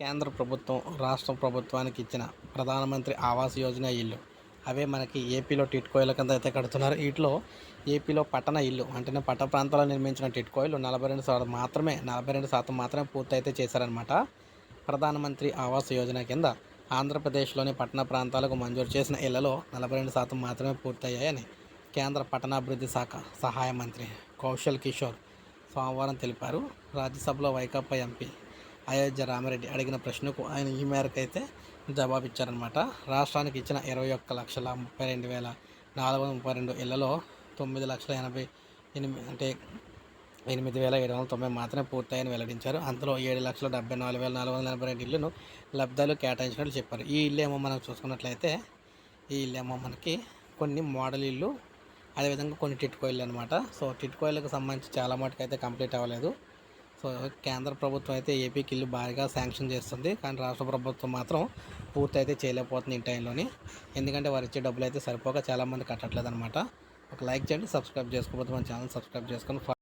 కేంద్ర ప్రభుత్వం రాష్ట్ర ప్రభుత్వానికి ఇచ్చిన ప్రధానమంత్రి ఆవాస్ యోజన ఇల్లు. అవే మనకి ఏపీలో టిట్కోయిల కింద అయితే కడుతున్నారు. వీటిలో ఏపీలో పట్టణ ఇల్లు అంటే పట్టణ ప్రాంతాల్లో నిర్మించిన టిట్కోయిలు నలభై రెండు శాతం మాత్రమే నలభై రెండు శాతం మాత్రమే పూర్తయితే చేశారనమాట ప్రధానమంత్రి ఆవాస్ యోజన కింద ఆంధ్రప్రదేశ్లోని పట్టణ ప్రాంతాలకు మంజూరు చేసిన ఇళ్ళలో నలభై రెండు శాతం మాత్రమే పూర్తయ్యాయని కేంద్ర పట్టణాభివృద్ధి శాఖ సహాయ మంత్రి కౌశల్ కిషోర్ సోమవారం తెలిపారు. రాజ్యసభలో వైకాపా ఎంపీ అయోధ్య రామారెడ్డి అడిగిన ప్రశ్నకు ఆయన ఈ మేరకు అయితే జవాబు ఇచ్చారనమాట రాష్ట్రానికి ఇచ్చిన ఇరవై ఒక్క లక్షల ముప్పై రెండు వేల నాలుగు వందల ముప్పై రెండు ఇళ్ళలో తొమ్మిది లక్షల ఎనభై ఎనిమిది అంటే ఎనిమిది వేల ఏడు వందల తొంభై మాత్రమే పూర్తయ్యని వెల్లడించారు. అందులో ఏడు లక్షల డెబ్బై నాలుగు వేల నాలుగు వందల ఎనభై రెండు ఇళ్ళను లబ్ధాలు కేటాయించినట్లు చెప్పారు. ఈ ఇల్లు ఏమో మనం చూసుకున్నట్లయితే ఈ ఇల్లు ఏమో మనకి కొన్ని మోడల్ ఇల్లు అదేవిధంగా కొన్ని టిట్కో అనమాట సో టిట్కోయిల్కి సంబంధించి చాలా మటుకు అయితే కంప్లీట్ అవ్వలేదు. సో కేంద్ర ప్రభుత్వం అయితే ఏపీకి ఇల్లు భారీగా శాంక్షన్ చేస్తుంది. కానీ రాష్ట్ర ప్రభుత్వం మాత్రం పూర్తి అయితే చేయలేకపోతుంది ఈ టైంలోని. ఎందుకంటే వారు ఇచ్చే డబ్బులు అయితే సరిపోక చాలామంది కట్టట్లేదు అనమాట ఒక లైక్ చేయండి సబ్స్క్రైబ్ చేసుకోకపోతే మన ఛానల్ సబ్స్క్రైబ్ చేసుకొని